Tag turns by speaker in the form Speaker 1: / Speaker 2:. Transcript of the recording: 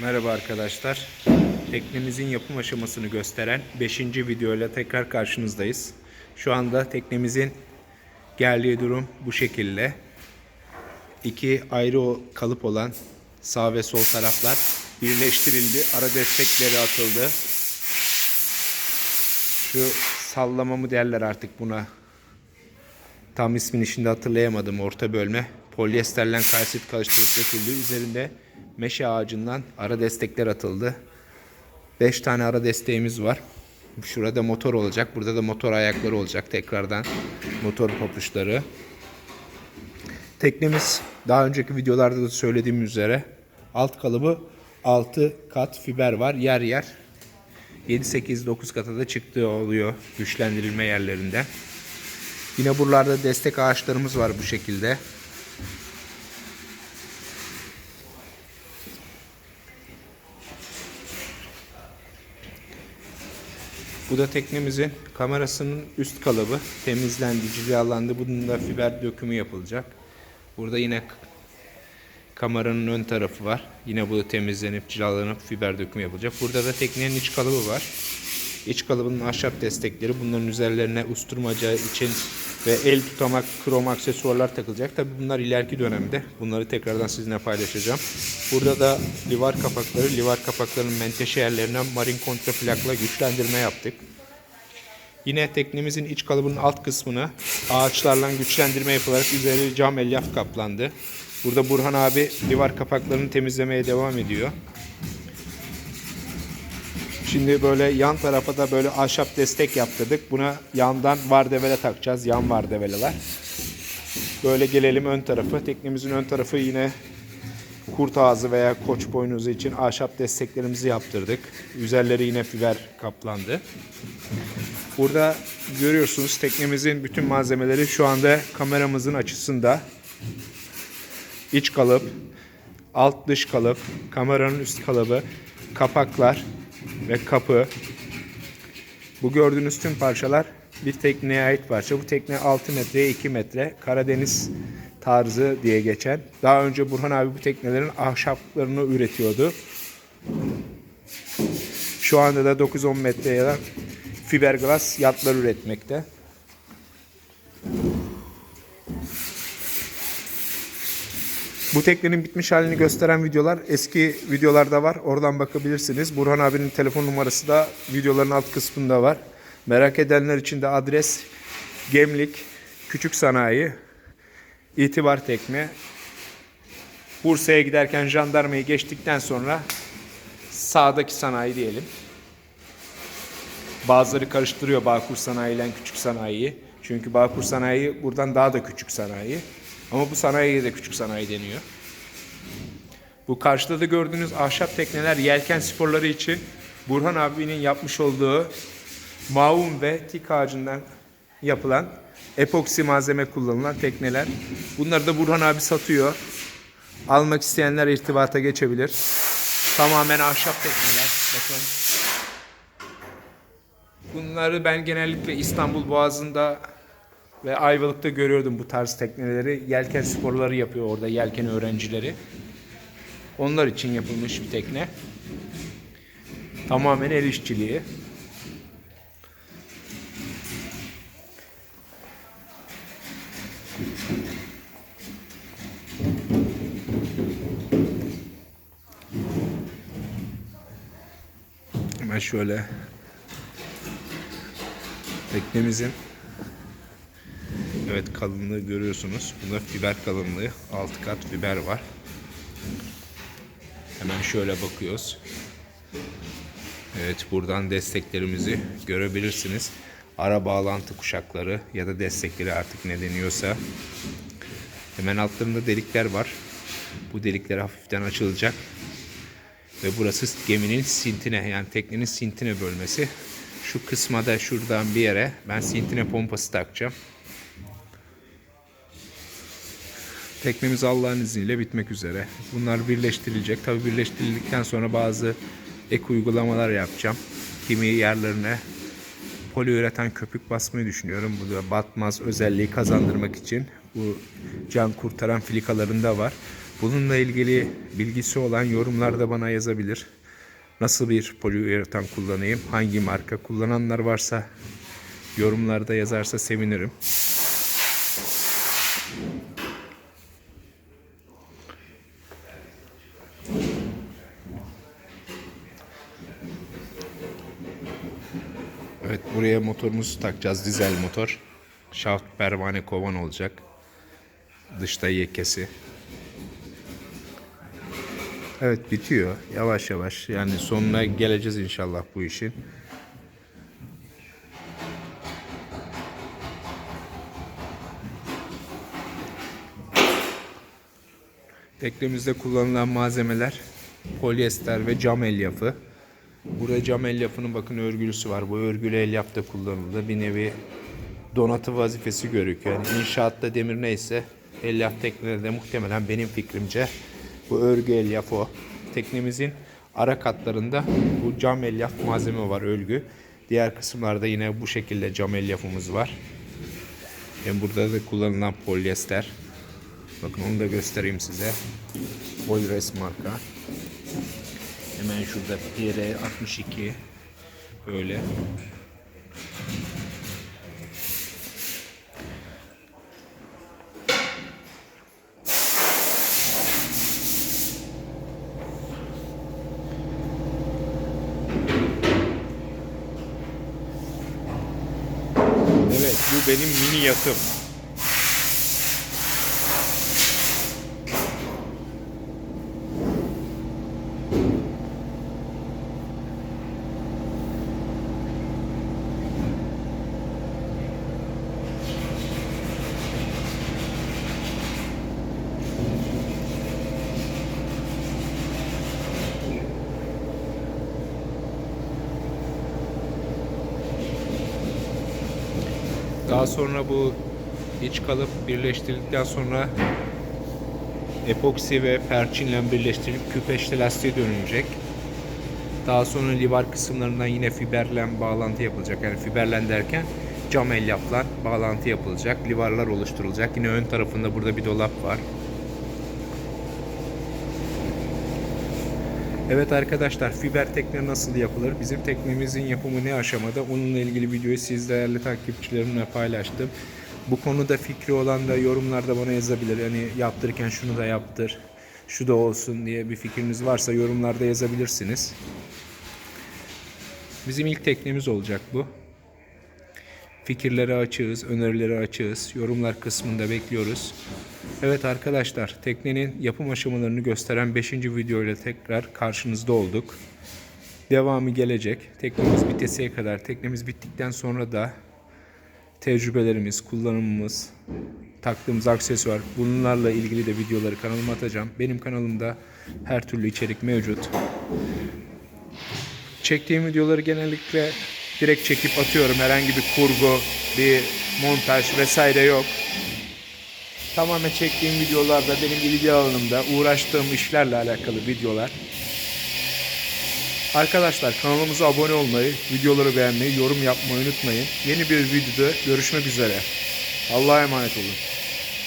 Speaker 1: Merhaba arkadaşlar. Teknemizin yapım aşamasını gösteren 5. video ile tekrar karşınızdayız. Şu anda teknemizin geldiği durum bu şekilde. İki ayrı kalıp olan sağ ve sol taraflar birleştirildi. Ara destekleri atıldı. Şu sallama mı derler artık buna. Tam ismini şimdi hatırlayamadım. Orta bölme. Polyesterlen kalsit karıştırıp döküldü. Üzerinde meşe ağacından ara destekler atıldı. 5 tane ara desteğimiz var. Şurada motor olacak. Burada da motor ayakları olacak. Tekrardan motor papuçları. Teknemiz daha önceki videolarda da söylediğim üzere alt kalıbı 6 kat fiber var. Yer yer 7 8 9 kata da çıktığı oluyor güçlendirilme yerlerinde. Yine buralarda destek ağaçlarımız var bu şekilde. Bu da teknemizin kamerasının üst kalıbı temizlendi, cilalandı. Bunun da fiber dökümü yapılacak. Burada yine kameranın ön tarafı var. Yine bu temizlenip cilalanıp fiber dökümü yapılacak. Burada da teknenin iç kalıbı var. İç kalıbının ahşap destekleri bunların üzerlerine usturmaca için ve el tutamak krom aksesuarlar takılacak. Tabi bunlar ileriki dönemde. Bunları tekrardan sizinle paylaşacağım. Burada da livar kapakları, livar kapaklarının menteşe yerlerine marin kontraplakla güçlendirme yaptık. Yine teknemizin iç kalıbının alt kısmına ağaçlarla güçlendirme yapılarak üzeri cam elyaf kaplandı. Burada Burhan abi livar kapaklarını temizlemeye devam ediyor. Şimdi böyle yan tarafa da böyle ahşap destek yaptırdık. Buna yandan vardevele takacağız. Yan vardeveleler. Böyle gelelim ön tarafı. Teknemizin ön tarafı yine kurt ağzı veya koç boynuzu için ahşap desteklerimizi yaptırdık. Üzerleri yine fiber kaplandı. Burada görüyorsunuz teknemizin bütün malzemeleri şu anda kameramızın açısında. İç kalıp, alt dış kalıp, kameranın üst kalıbı, kapaklar ve kapı. Bu gördüğünüz tüm parçalar bir tekneye ait parça. Bu tekne 6 metreye 2 metre Karadeniz tarzı diye geçen. Daha önce Burhan abi bu teknelerin ahşaplarını üretiyordu. Şu anda da 9-10 metreye fiberglass yatlar üretmekte. Bu teknenin bitmiş halini gösteren videolar eski videolarda var. Oradan bakabilirsiniz. Burhan abinin telefon numarası da videoların alt kısmında var. Merak edenler için de adres Gemlik Küçük Sanayi İtibar Tekne. Bursa'ya giderken jandarmayı geçtikten sonra sağdaki sanayi diyelim. Bazıları karıştırıyor Bağkur Sanayi ile Küçük Sanayi'yi. Çünkü Bağkur Sanayi buradan daha da küçük sanayi. Ama bu sanayiye de küçük sanayi deniyor. Bu karşıda da gördüğünüz ahşap tekneler yelken sporları için Burhan abinin yapmış olduğu maun ve tik ağacından yapılan epoksi malzeme kullanılan tekneler. Bunları da Burhan abi satıyor. Almak isteyenler irtibata geçebilir. Tamamen ahşap tekneler. Bakın. Bunları ben genellikle İstanbul Boğazı'nda ve Ayvalık'ta görüyordum bu tarz tekneleri. Yelken sporları yapıyor orada yelken öğrencileri. Onlar için yapılmış bir tekne. Tamamen el işçiliği. Hemen şöyle teknemizin Evet kalınlığı görüyorsunuz. Bunda fiber kalınlığı. 6 kat fiber var. Hemen şöyle bakıyoruz. Evet buradan desteklerimizi görebilirsiniz. Ara bağlantı kuşakları ya da destekleri artık ne deniyorsa. Hemen altlarında delikler var. Bu delikler hafiften açılacak. Ve burası geminin sintine yani teknenin sintine bölmesi. Şu kısma da şuradan bir yere ben sintine pompası takacağım. Teknemiz Allah'ın izniyle bitmek üzere. Bunlar birleştirilecek. Tabi birleştirildikten sonra bazı ek uygulamalar yapacağım. Kimi yerlerine poliüretan köpük basmayı düşünüyorum. Bu da batmaz özelliği kazandırmak için. Bu can kurtaran filikalarında var. Bununla ilgili bilgisi olan yorumlarda bana yazabilir. Nasıl bir poliüretan kullanayım, hangi marka kullananlar varsa yorumlarda yazarsa sevinirim. Evet buraya motorumuzu takacağız. Dizel motor. Şaft pervane kovan olacak. Dışta yekesi. Evet bitiyor. Yavaş yavaş. Yani sonuna geleceğiz inşallah bu işin. Teknemizde kullanılan malzemeler polyester ve cam elyafı. Burada cam elyafının bakın örgülüsü var. Bu örgülü elyaf da kullanıldı. Bir nevi donatı vazifesi görüyor. Yani inşaatta demir neyse elyaf teknede muhtemelen benim fikrimce bu örgü elyaf o. Teknemizin ara katlarında bu cam elyaf malzeme var örgü. Diğer kısımlarda yine bu şekilde cam elyafımız var. Yani burada da kullanılan polyester. Bakın onu da göstereyim size. Boyres marka. Hemen şurada PR62 böyle. Evet bu benim mini yatım. Daha sonra bu iç kalıp birleştirildikten sonra epoksi ve perçinle birleştirilip küpeşli lastiğe dönülecek. Daha sonra livar kısımlarından yine fiberlen bağlantı yapılacak. Yani fiberlen derken cam elyafla bağlantı yapılacak. Livarlar oluşturulacak. Yine ön tarafında burada bir dolap var. Evet arkadaşlar fiber tekne nasıl yapılır? Bizim teknemizin yapımı ne aşamada? Onunla ilgili videoyu siz değerli takipçilerimle paylaştım. Bu konuda fikri olan da yorumlarda bana yazabilir. Yani yaptırırken şunu da yaptır, şu da olsun diye bir fikriniz varsa yorumlarda yazabilirsiniz. Bizim ilk teknemiz olacak bu. Fikirleri açığız, önerileri açığız. Yorumlar kısmında bekliyoruz. Evet arkadaşlar, teknenin yapım aşamalarını gösteren 5. video ile tekrar karşınızda olduk. Devamı gelecek. Teknemiz bitesiye kadar, teknemiz bittikten sonra da tecrübelerimiz, kullanımımız, taktığımız aksesuar bunlarla ilgili de videoları kanalıma atacağım. Benim kanalımda her türlü içerik mevcut. Çektiğim videoları genellikle direkt çekip atıyorum. Herhangi bir kurgu, bir montaj vesaire yok. Tamamen çektiğim videolarda benim ilgi alanımda uğraştığım işlerle alakalı videolar. Arkadaşlar kanalımıza abone olmayı, videoları beğenmeyi, yorum yapmayı unutmayın. Yeni bir videoda görüşmek üzere. Allah'a emanet olun.